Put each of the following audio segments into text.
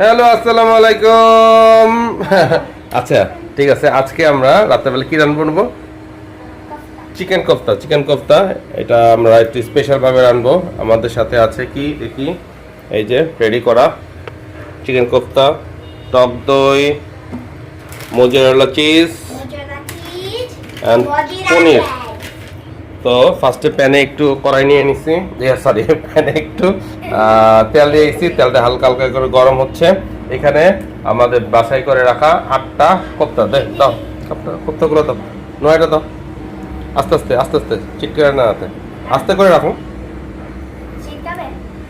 Hello আসসালামু আলাইকুম। আচ্ছা ঠিক আছে আজকে আমরা রাত্রেবেলা কি রান্না করব চিকেন কোফতা চিকেন কোফতা। এটা আমরা একটু স্পেশাল ভাবে রানবো আমাদের সাথে আছে কি দেখি। এই যে রেডি করা চিকেন কোফতা টক দই মোজারেলা চিজ And পনির। তো ফার্স্টে প্যানে একটু কড়াই নিয়ে নিছি। সরি প্যানে একটু তেল দিয়ে নিছি তেলটা হালকা হালকা করে গরম হচ্ছে। এখানে আমাদের বাছাই করে রাখা আটটা কোপ্তা দে দাও কোপ্তা কোপ্তাগুলো দাও। নয়টা দাও। আস্তে আস্তে আস্তে আস্তে চিটকে না হাতে। আস্তে করে রাখো।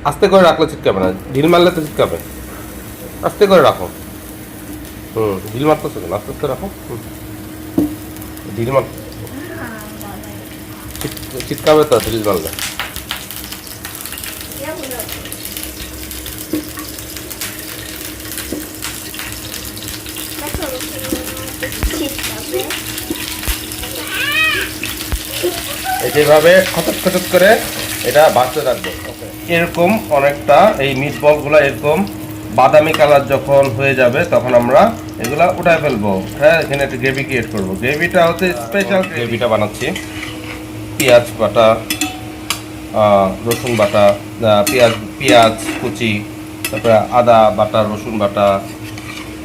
আস্তে করে রাখলে চিটকাবে না। ঢিল মারলে তো চিটকাবে। আস্তে করে রাখো। হুম ঢিল মারতেছো কেন? আস্তে আস্তে রাখো। হুম। ঢিল মার চিটকাবে তো যেভাবে খটক খটক করে এটা বাঁচতে থাকবে। এরকম অনেকটা এই মিট বলগুলো এরকম বাদামি কালার যখন হয়ে যাবে, তখন আমরা এগুলা উঠায় ফেলব। হ্যাঁ এখানে একটা গ্রেভি ক্রিয়েট করব। গ্রেভিটা হচ্ছে স্পেশাল গ্রেভিটা বানাচ্ছি। পেঁয়াজ বাটা রসুন বাটা পেঁয়াজ পেঁয়াজ, কুচি, তারপরে আদা বাটা, রসুন বাটা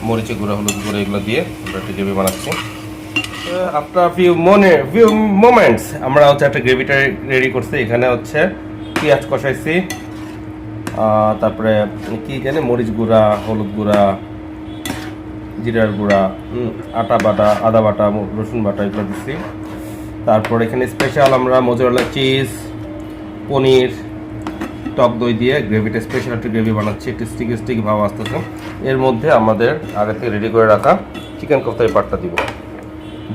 মরিচে গুঁড়ো, হলুদ গুঁড়ো এগুলো দিয়ে আমরা একটা গ্রেভি বানাচ্ছি। আফটার ফিউ মনে ফিউ মোমেন্টস আমরা হচ্ছে একটা গ্রেভিটা রেডি করছি। এখানে হচ্ছে পেঁয়াজ কষাইছি তারপরে কি জানি মরিচ গুঁড়া, হলুদ গুঁড়া, জিরার গুঁড়া আটা বাটা, আদা বাটা, রসুন বাটা এগুলো দিচ্ছি। তারপর এখানে স্পেশাল আমরা মোজারেলা চিজ পনির, টক দই দিয়ে গ্রেভিটা স্পেশাল একটা গ্রেভি বানাচ্ছি, একটু স্টিকি স্টিকি ভাব আসতেছে। এর মধ্যে আমাদের আগে থেকে রেডি করে রাখা চিকেন কফতার পাটটা দিব।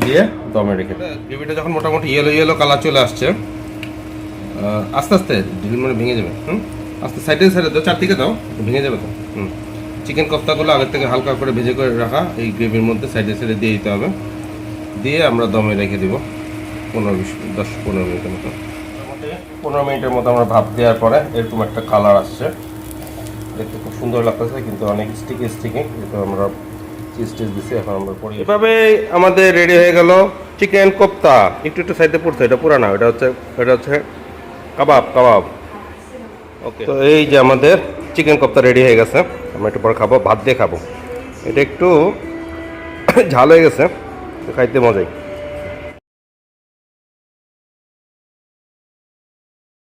দিয়ে দমে রেখে গ্রেভিটা যখন মোটামুটি ইয়েলো ইয়েলো কালার চলে আসছে আস্তে আস্তে ঢিল মানে ভেঙে যাবে, হুম? আস্তে সাইডে সাইডে দাও, চারদিকে দাও ভেঙে যাবে তো, হুম। চিকেন কফতাগুলো আগের থেকে হালকা করে ভেজে করে রাখা, এই গ্রেভির মধ্যে সাইডে সাইডে দিয়ে দিতে হবে। দিয়ে আমরা দমে রেখে দিব। পনেরো বিশ দশ পনেরো মিনিটের মতো। পনেরো মিনিটের মতো আমরা ভাপ দেওয়ার পরে এরকম একটা কালার আসছে। দেখতে খুব সুন্দর লাগতেছে কিন্তু অনেক স্টিকি স্টিকি যেহেতু আমরা চিজ টিজ দিচ্ছি এখন আমরা পরি এভাবে আমাদের রেডি হয়ে গেল চিকেন কোপ্তা। একটু একটু সাইডে পড়ছে এটা পুরানা এটা হচ্ছে এটা হচ্ছে কাবাব কাবাব। ওকে তো এই যে আমাদের চিকেন কোপ্তা রেডি হয়ে গেছে আমরা একটু পরে খাব ভাত দিয়ে খাব। এটা একটু ঝাল হয়ে গেছে খাইতে মজাই।